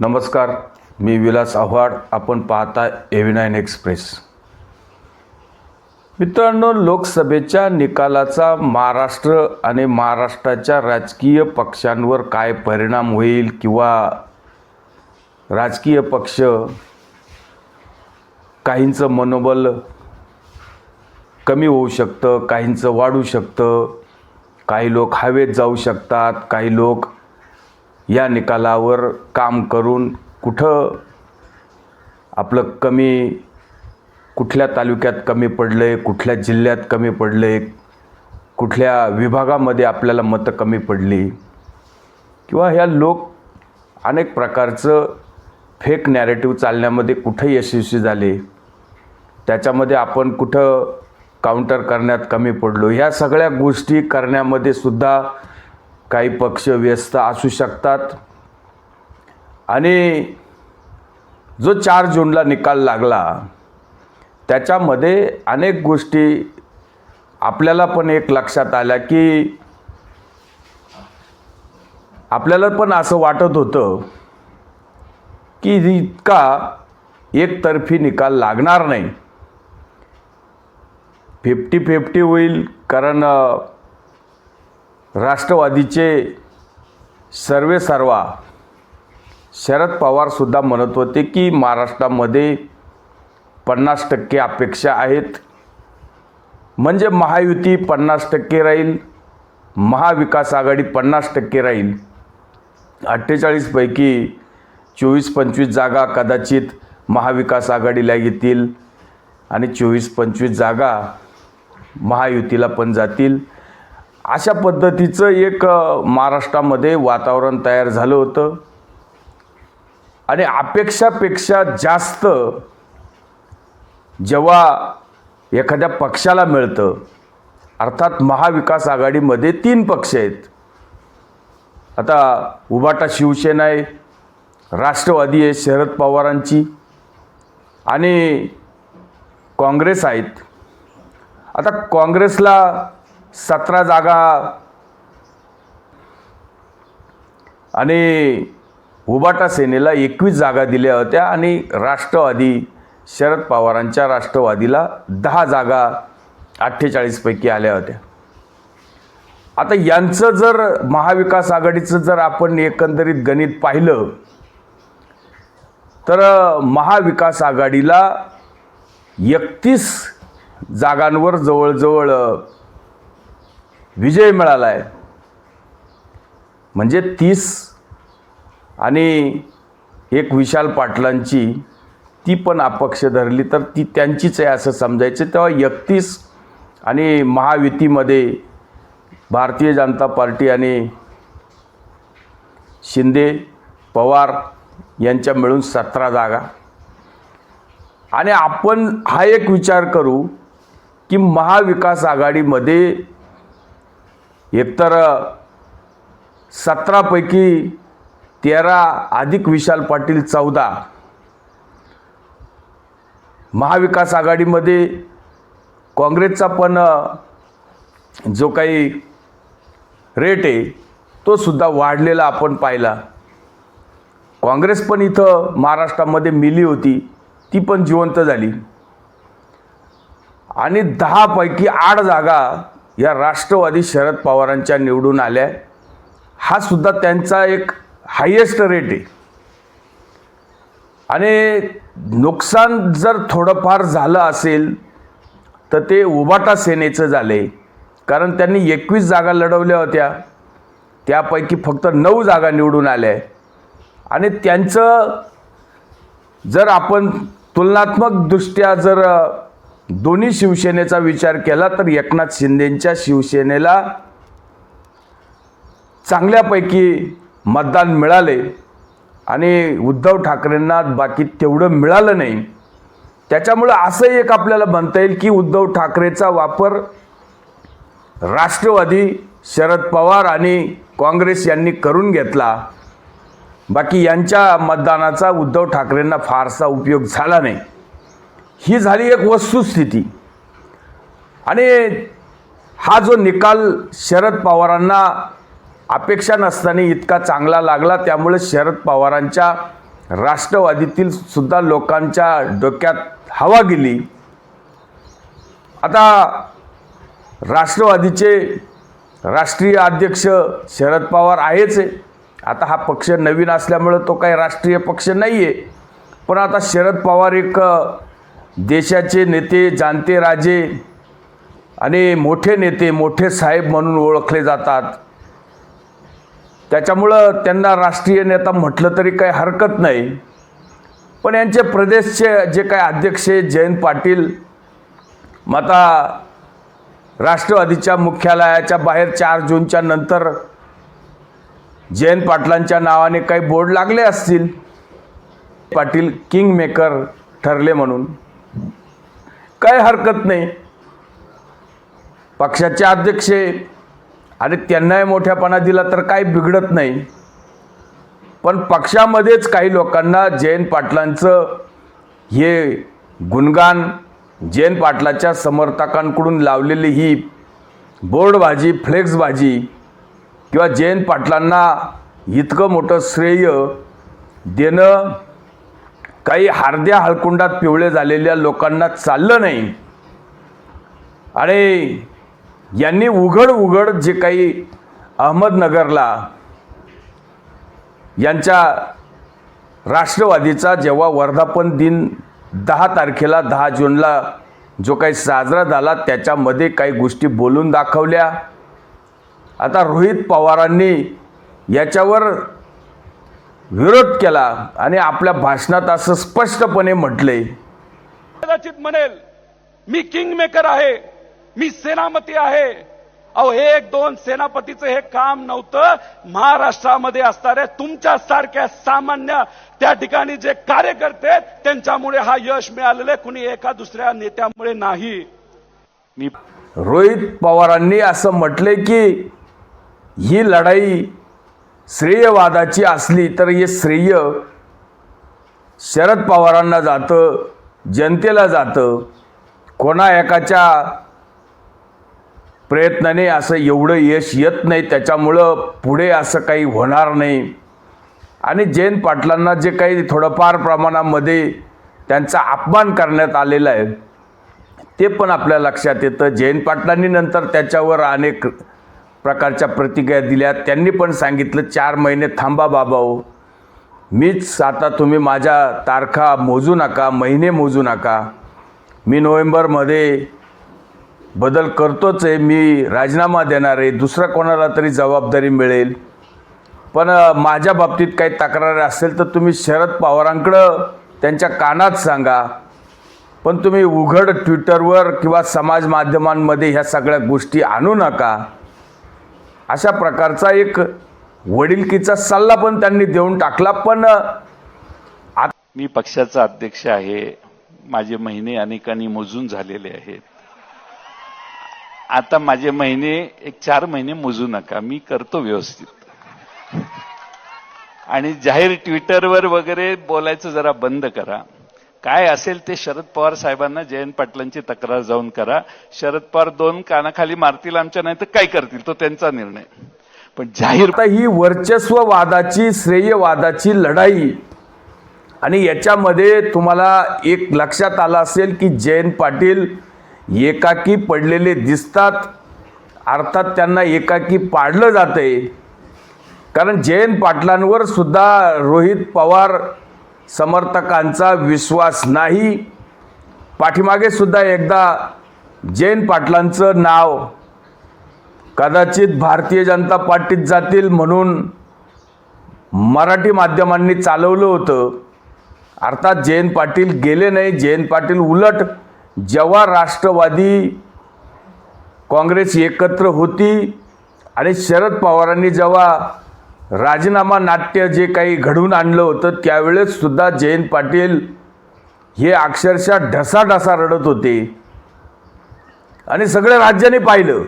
नमस्कार मी विलास आव्हाड. आपण पाहता एव्ही नाईन एक्सप्रेस मित्रांनो लोकसभेच्या निकालाचा महाराष्ट्र आणि महाराष्ट्राच्या राजकीय पक्षांवर काय परिणाम होईल किंवा राजकीय पक्ष काहींचं मनोबल कमी होऊ शकतं काहींचं वाढू शकतं काही लोक हवेत जाऊ शकतात काही लोक या निकालावर काम करून कुठं आपलं कमी कुठल्या तालुक्यात कमी पडलं आहे कुठल्या जिल्ह्यात कमी पडलं आहे कुठल्या विभागामध्ये आपल्याला मतं कमी पडली किंवा ह्या लोक अनेक प्रकारचं फेक नॅरेटिव्ह चालण्यामध्ये कुठं यशस्वी झाले त्याच्यामध्ये आपण कुठं काउंटर करण्यात कमी पडलो ह्या सगळ्या गोष्टी करण्यामध्ये सुद्धा काही पक्ष व्यस्त असू शकतात. आणि जो चार जूनला निकाल लागला त्याच्यामध्ये अनेक गोष्टी आपल्याला पण एक लक्षात आल्या की आपल्याला पण असं वाटत होतं की इतका एकतर्फी निकाल लागणार नाही. फिफ्टी फिफ्टी होईल कारण राष्ट्रवादीचे सर्वे सर्वा शरद पवारसुद्धा म्हणत होते की महाराष्ट्रामध्ये पन्नास टक्के अपेक्षा आहेत. म्हणजे महायुती पन्नास टक्के राहील महाविकास आघाडी पन्नास टक्के राहील. अठ्ठेचाळीसपैकी चोवीस पंचवीस जागा कदाचित महाविकास आघाडीला येतील आणि चोवीस पंचवीस जागा महायुतीला पण जातील. अशा पद्धतीचं एक महाराष्ट्रामध्ये वातावरण तयार झालं होतं. आणि अपेक्षापेक्षा जास्त जेव्हा एखाद्या पक्षाला मिळतं अर्थात महाविकास आघाडीमध्ये तीन पक्ष आहेत. आता उबाटा शिवसेना आहे राष्ट्रवादी आहे शरद पवारांची आणि काँग्रेस आहेत. आता काँग्रेसला सतरा जागा. आणि उबाटा सेनेला एकवीस जागा दिल्या होत्या आणि राष्ट्रवादी शरद पवारांच्या राष्ट्रवादीला दहा जागा अठ्ठेचाळीसपैकी आल्या होत्या. आता यांचं जर महाविकास आघाडीचं जर आपण एकंदरीत गणित पाहिलं तर महाविकास आघाडीला एकतीस जागांवर जवळजवळ विजय मिळाला आहे म्हणजे तीस आणि एक विशाल पाटलांची ती पण अपक्ष धरली तर ती त्यांचीच आहे असं समजायचं. तेव्हा एकतीस आणि महायुतीमध्ये भारतीय जनता पार्टी आणि शिंदे पवार यांच्या मिळून सतरा जागा. आणि आपण हा एक विचार करू की महाविकास आघाडीमध्ये एकतर सतरापैकी तेरा अधिक विशाल पाटील चौदा. महाविकास आघाडीमध्ये काँग्रेसचा पण जो काही रेट आहे तो सुद्धा वाढलेला आपण पाहिला. काँग्रेस पण इथं महाराष्ट्रामध्ये मिली होती ती पण जिवंत झाली. आणि दहापैकी आठ जागा या राष्ट्रवादी शरद पवारांच्या निवडून आल्या हा सुद्धा त्यांचा एक हायेस्ट रेट आहे. आणि नुकसान जर थोडंफार झालं असेल तर ते उबाटा सेनेचं झाले कारण त्यांनी एकवीस जागा लढवल्या होत्या. त्यापैकी फक्त नऊ जागा निवडून आल्या आणि त्यांचं जर आपण तुलनात्मकदृष्ट्या जर दोन्ही शिवसेनेचा विचार केला तर एकनाथ शिंदेंच्या शिवसेनेला चांगल्यापैकी मतदान मिळाले आणि उद्धव ठाकरेंना बाकी तेवढं मिळालं नाही. त्याच्यामुळं असं एक आपल्याला म्हणता येईल की उद्धव ठाकरेचा वापर राष्ट्रवादी शरद पवार आणि काँग्रेस यांनी करून घेतला. बाकी यांच्या मतदानाचा उद्धव ठाकरेंना फारसा उपयोग झाला नाही. ही झाली एक वस्तुस्थिती. आणि हा जो निकाल शरद पवारांना अपेक्षा नसताना इतका चांगला लागला त्यामुळे शरद पवारांच्या राष्ट्रवादीतील सुद्धा लोकांच्या डोक्यात हवा गेली. आता राष्ट्रवादीचे राष्ट्रीय अध्यक्ष शरद पवार आहेच आहे. आता हा पक्ष नवीन असल्यामुळं तो काही राष्ट्रीय पक्ष नाही आहे पण आता शरद पवार एक देशाचे नेते जाणते राजे आणि मोठे नेते मोठे साहेब म्हणून ओळखले जातात. त्याच्यामुळं त्यांना राष्ट्रीय नेता म्हटलं तरी काही हरकत नाही. पण यांचे प्रदेशचे जे काही अध्यक्ष आहेत, जयंत पाटील माता राष्ट्रवादीच्या मुख्यालयाच्या बाहेर चार जूनच्या नंतर जयंत पाटलांच्या नावाने काही बोर्ड लागले असतील. पाटील किंग मेकर ठरले म्हणून. काही हरकत नाही. पक्षाचे अध्यक्ष आणि त्यांनाही मोठ्यापणा दिला तर काही बिघडत नाही. पण पक्षामध्येच काही लोकांना जयंत पाटलांचं हे गुणगान जयंत पाटलाच्या समर्थकांकडून लावलेली ही बोर्डबाजी फ्लेक्सबाजी किंवा जयंत पाटलांना इतकं मोठं श्रेय देणं काही हार्द्या हळकुंडात पिवळे झालेल्या लोकांना चाललं नाही. आणि यांनी उघड उघड जे काही अहमदनगरला यांच्या राष्ट्रवादीचा जेव्हा वर्धापन दिन दहा तारखेला दहा जूनला जो काही साजरा झाला त्याच्यामध्ये काही गोष्टी बोलून दाखवल्या. आता रोहित पवारांनी याच्यावर विरोध केला आणि आपल्या भाषणात असं स्पष्टपणे म्हटलंय कदाचित म्हणेल मी किंग मेकर आहे मी सेनापती आहे. अहो हे एक दोन सेनापतीचं हे काम नव्हतं. महाराष्ट्रामध्ये असणाऱ्या तुमच्या सारख्या सामान्य त्या ठिकाणी जे कार्यकर्ते त्यांच्यामुळे हा यश मिळालेलं आहे. कुणी एका दुसऱ्या नेत्यामुळे नाही. मी रोहित पवारांनी असं म्हटलंय की ही लढाई श्रेयवादाची असली तर हे श्रेय शरद पवारांना जातं जनतेला जातं. कोणा एकाच्या प्रयत्नाने असं एवढं यश येत नाही त्याच्यामुळं पुढे असं काही होणार नाही. आणि जयंत पाटलांना जे काही थोडंफार प्रमाणामध्ये त्यांचा अपमान करण्यात आलेला आहे ते पण आपल्या लक्षात येतं. जयंत पाटलांनी नंतर त्याच्यावर अनेक प्रकारच्या प्रतिक्रिया दिल्या. त्यांनी पण सांगितलं चार महिने थांबा बाबाओ. मीच आता तुम्ही माझ्या तारखा मोजू नका महिने मोजू नका. मी नोव्हेंबरमध्ये बदल करतोच आहे मी राजीनामा देणार आहे. दुसरा कोणाला तरी जबाबदारी मिळेल. पण माझ्या बाबतीत काही तक्रार असेल तर तुम्ही शरद पवारांकडं त्यांच्या कानात सांगा. पण तुम्ही उघड ट्विटरवर किंवा समाज माध्यमांमध्ये ह्या सगळ्या गोष्टी आणू नका. अशा प्रकारचा एक वडिलकीचा सल्ला पण त्यांनी देऊन टाकला पण मी पक्षाचा अध्यक्ष आहे. माझे महिने अनेकांनी मोजून झालेले आहेत. आता माझे महिने एक चार महिने मोजू नका. मी करतो व्यवस्थित. आणि जाहीर ट्विटरवर वगैरे बोलायचं जरा बंद करा. काय असेल ते शरद पवार साहेबांना जयंत पाटलांची तक्रार जाऊन करा. शरद पवार दोन कानाखाली मारतील आमच्या नाही तर काय करतील? तो त्यांचा निर्णय. पण जाहीर ही वर्चस्ववादाची श्रेयवादाची लढाई आणि याच्यामध्ये तुम्हाला एक लक्षात आलं असेल की जयंत पाटील एकाकी पडलेले दिसतात. अर्थात त्यांना एकाकी पाडलं जातंय. कारण जयंत पाटलांवर सुद्धा रोहित पवार समर्थकांचा विश्वास नाही. पाठीमागे सुद्धा एकदा जैन पाटलांचं नाव कदाचित भारतीय जनता पार्टीत जातील म्हणून मराठी माध्यमांनी चालवलं होतं. अर्थात जयंत पाटील गेले नाही. जयंत पाटील उलट जेव्हा राष्ट्रवादी काँग्रेस एकत्र होती आणि शरद पवारांनी जेव्हा राजीनामा नाट्य जे काही घडवून आणलं होतं त्यावेळेस सुद्धा जयंत पाटील हे अक्षरशः ढसाढसा रडत होते. आणि सगळ्या राज्याने पाहिलं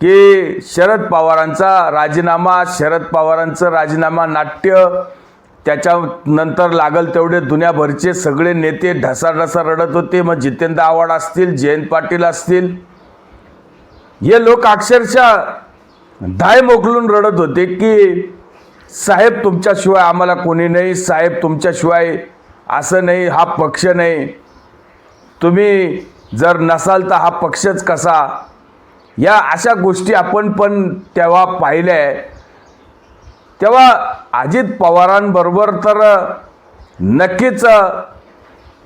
की शरद पवारांचा राजीनामा शरद पवारांचं राजीनामा नाट्य त्याच्यानंतर लागल तेवढे दुनियाभरचे सगळे नेते ढसाढसा रडत होते. मग जितेंद्र आव्हाड असतील जयंत पाटील असतील हे लोक अक्षरशः दाय मोकलून रडत होते की साहेब तुमच्याशिवाय आम्हाला कोणी नाही. साहेब तुमच्याशिवाय असं नाही हा पक्ष नाही. तुम्ही जर नसाल तर हा पक्षच कसा? या अशा गोष्टी आपण पण तेव्हा पाहिल्या. आहे तेव्हा अजित पवारांबरोबर तर नक्कीच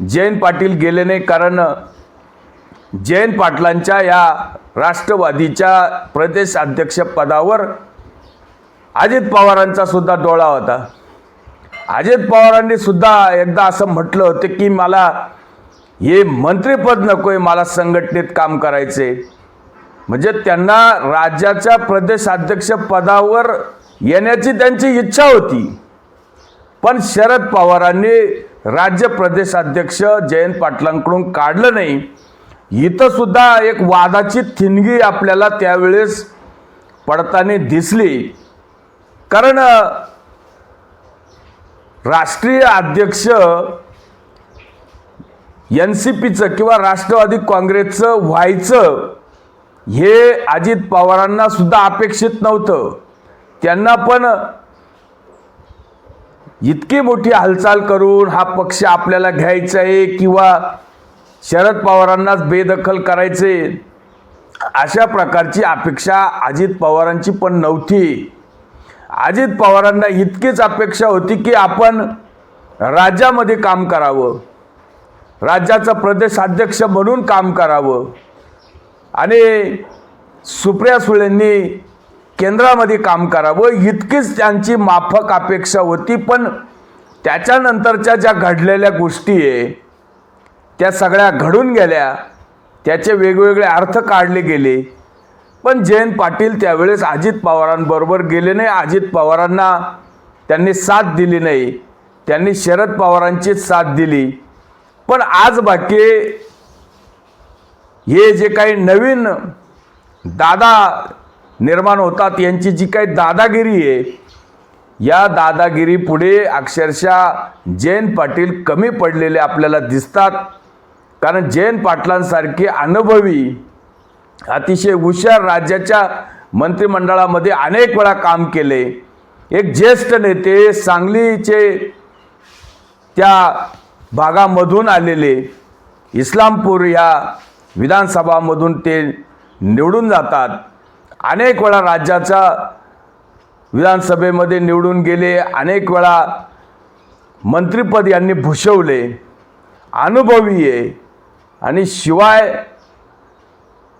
जयंत पाटील गेले नाही कारण जयंत पाटलांच्या या राष्ट्रवादीच्या प्रदेश अध्यक्षपदावर अजित पवारांचा सुद्धा डोळा होता. अजित पवारांनी सुद्धा एकदा असं म्हटलं होतं की मला हे मंत्रिपद नको आहे मला संघटनेत काम करायचे म्हणजे त्यांना राज्याच्या प्रदेश अध्यक्ष पदावर येण्याची त्यांची इच्छा होती. पण शरद पवारांनी राज्य प्रदेश अध्यक्ष जयंत पाटलांकडून काढलं नाही. इथं सुद्धा एक वादाची थिणगी आपल्याला त्यावेळेस पडताना दिसली. कारण राष्ट्रीय अध्यक्ष एन सी पीचं किंवा राष्ट्रवादी काँग्रेसचं व्हायचं हे अजित पवारांना सुद्धा अपेक्षित नव्हतं. त्यांना पण इतकी मोठी हालचाल करून हा पक्ष आपल्याला घ्यायचा आहे किंवा शरद पवारांनाच बेदखल करायचे. अशा प्रकारची अपेक्षा अजित पवारांची पण नव्हती. अजित पवारांना इतकीच अपेक्षा होती की आपण राज्यामध्ये काम करावं. राज्याचा प्रदेश अध्यक्ष म्हणून काम करावं. आणि सुप्रिया सुळेंनी केंद्रामध्ये काम करावं. इतकीच त्यांची माफक अपेक्षा होती पण त्याच्यानंतरच्या ज्या घडलेल्या गोष्टी आहे त्या सगळ्या घडून गेल्या. त्याचे वेगवेगळे अर्थ काढले गेले. पण जयंत पाटील त्यावेळेस अजित पवारांबरोबर गेले नाही. अजित पवारांना त्यांनी साथ दिली नाही. त्यांनी शरद पवारांचीच साथ दिली. पण आज बाकी हे जे काही नवीन दादा निर्माण होतात यांची जी काही दादागिरी आहे या दादागिरी पुढे अक्षरशः जयंत पाटील कमी पडलेले आपल्याला दिसतात. कारण जयंत पाटलांसारखे अनुभवी अतिशय हुशार राज्याच्या मंत्रिमंडळामध्ये अनेक वेळा काम केले. एक ज्येष्ठ नेते सांगलीचे त्या भागामधून आलेले. इस्लामपूर या विधानसभामधून ते निवडून जातात. अनेक वेळा राज्याचा विधानसभेमध्ये निवडून गेले. अनेक वेळा मंत्रिपद यांनी भूषवले. अनुभवी आहे. आणि शिवाय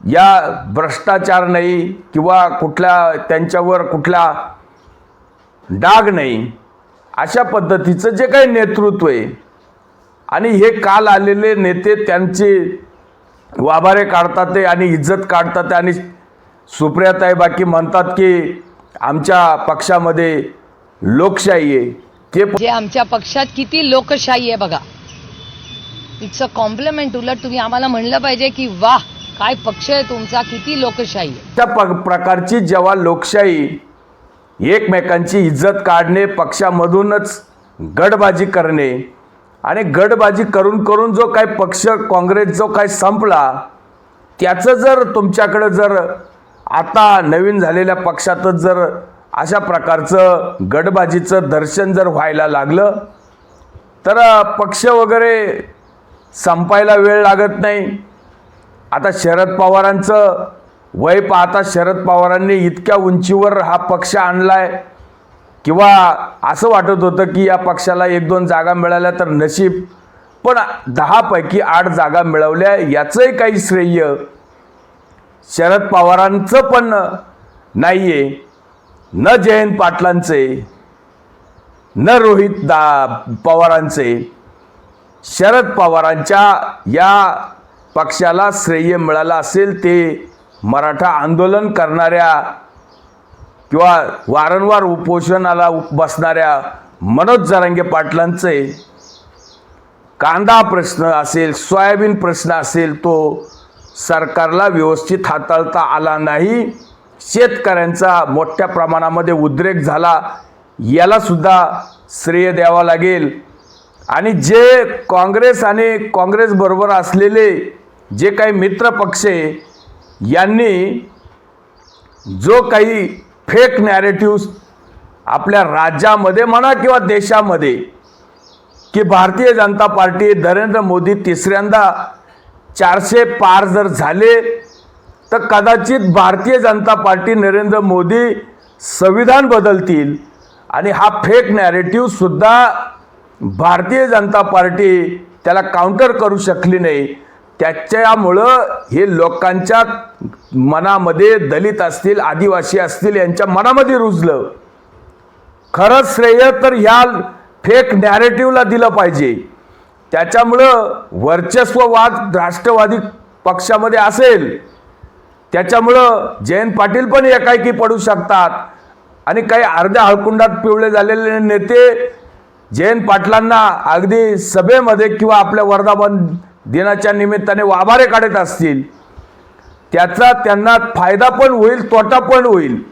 या भ्रष्टाचार नाही किंवा कुठल्या त्यांच्यावर कुठला डाग नाही अशा पद्धतीचं जे काही नेतृत्व आहे आणि हे काल आलेले नेते त्यांचे वाभारे काढतात ते आणि इज्जत काढतात ते आणि सुप्रियाताई बाकी म्हणतात की आमच्या पक्षामध्ये लोकशाही आहे. ते आमच्या पक्षात किती लोकशाही आहे बघा. इट्स अ कॉम्प्लिमेंट उलट तुम्ही आम्हाला म्हणलं पाहिजे की वा काय पक्ष आहे तुमचा किती लोकशाही त्या प प्रकारची जेव्हा लोकशाही एकमेकांची इज्जत काढणे पक्षामधूनच गडबाजी करणे आणि गडबाजी करून करून जो काही पक्ष काँग्रेस जो काही संपला त्याचं जर तुमच्याकडं जर आता नवीन झालेल्या पक्षातच जर अशा प्रकारचं गडबाजीचं दर्शन जर व्हायला लागलं तर पक्ष वगैरे संपायला वेळ लागत नाही. आता शरद पवारांचं वय पाहता शरद पवारांनी इतक्या उंचीवर हा पक्ष आणलाय. किंवा असं वाटत होतं की या पक्षाला एक दोन जागा मिळाल्या तर नशीब. पण दहापैकी आठ जागा मिळवल्या याचंही काही श्रेय शरद पवारांचं पण नाही आहे न जयंत पाटलांचे न रोहित दा पवारांचे. शरद पवारांच्या या पक्षाला श्रेय मिळालं असेल ते मराठा आंदोलन करणाऱ्या किंवा वारंवार उपोषणाला बसणाऱ्या मनोज जरांगे पाटलांचे कांदा प्रश्न असेल सोयाबीन प्रश्न असेल तो सरकारला व्यवस्थित हाताळता आला नाही. शेतकऱ्यांचा मोठ्या प्रमाणामध्ये उद्रेक झाला. यालासुद्धा श्रेय द्यावा लागेल. आणि जे काँग्रेस आणि काँग्रेसबरोबर असलेले जे काही मित्र पक्ष यांनी जो काही फेक नॅरेटिव्ह आपल्या राज्यामध्ये म्हणा किंवा देशामध्ये की भारतीय जनता पार्टी नरेंद्र मोदी तिसऱ्यांदा चारशे पार जर झाले तर कदाचित भारतीय जनता पार्टी नरेंद्र मोदी संविधान बदलतील. आणि हा फेक नॅरेटिव्ह सुद्धा भारतीय जनता पार्टी त्याला काउंटर करू शकली नाही. त्याच्यामुळं हे लोकांच्या मनामध्ये दलित असतील आदिवासी असतील यांच्या मनामध्ये रुजलं. खरं श्रेय तर ह्या फेक नॅरेटिव्हला दिलं पाहिजे. त्याच्यामुळं वर्चस्ववाद राष्ट्रवादी पक्षामध्ये असेल. त्याच्यामुळं जयंत पाटील पण एकाएकी पडू शकतात. आणि काही अर्ध्या हळकुंडात पिवळे झालेले नेते जयंत पाटलांना अगदी सभेमध्ये किंवा आपल्या वर्धापन दिनाच्या निमित्ताने वाभारे काढत असतील. त्याचा त्यांना फायदा पण होईल तोटा पण होईल.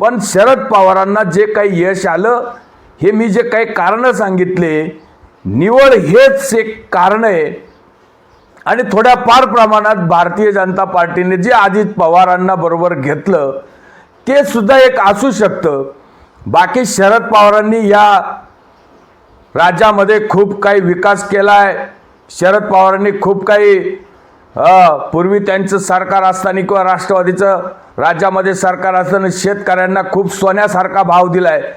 पण शरद पवारांना जे काही यश आलं हे मी जे काही कारणं सांगितले निवड हेच एक कारण आहे. आणि थोड्या फार प्रमाणात भारतीय जनता पार्टीने जे अजित पवारांना बरोबर घेतलं ते सुद्धा एक असू शकतं. बाकी शरद पवारांनी या राज्यामध्ये खूप काही विकास केला आहे शरद पवारांनी खूप काही पूर्वी त्यांचं सरकार असताना किंवा राष्ट्रवादीचं राज्यामध्ये सरकार असताना शेतकऱ्यांना खूप सोन्यासारखा भाव दिला आहे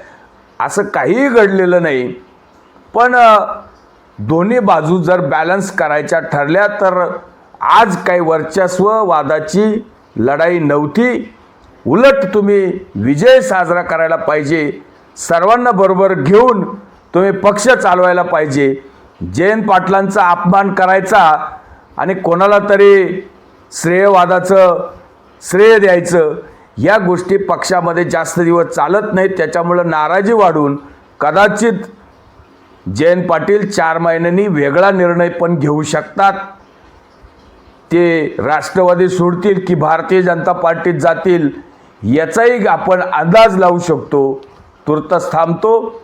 असं काहीही घडलेलं नाही. पण दोन्ही बाजू जर बॅलन्स करायच्या ठरल्या तर आज काही वर्चस्व वादाची लढाई नव्हती. उलट तुम्ही विजय साजरा करायला पाहिजे. सर्वांना बरोबर घेऊन तुम्ही पक्ष चालवायला पाहिजे. जयंत पाटलांचा अपमान करायचा आणि कोणाला तरी श्रेयवादाचं श्रेय द्यायचं या गोष्टी पक्षामध्ये जास्त दिवस चालत नाहीत. त्याच्यामुळं नाराजी वाढून कदाचित जयंत पाटील चार महिन्यांनी वेगळा निर्णय पण घेऊ शकतात. ते राष्ट्रवादी सोडतील की भारतीय जनता पार्टीत जातील याचाही आपण अंदाज लावू शकतो. तुर्तच थांबतो.